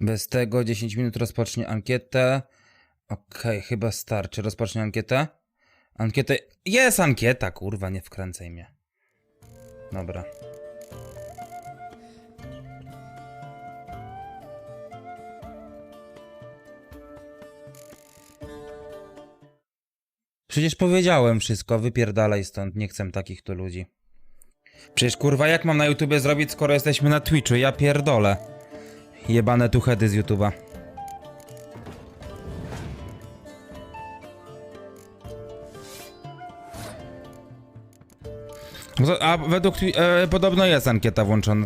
Bez tego 10 minut rozpocznie ankietę. Okej, chyba starczy. Rozpocznie ankietę. Ankietę. Jest ankieta, kurwa, nie wkręcaj mnie. Dobra. Przecież powiedziałem wszystko, wypierdalaj stąd, nie chcę takich tu ludzi. Przecież kurwa, jak mam na YouTubie zrobić, skoro jesteśmy na Twitchu? Ja pierdolę. Jebane tuchedy z YouTuba. A według, e, podobno jest ankieta włączona.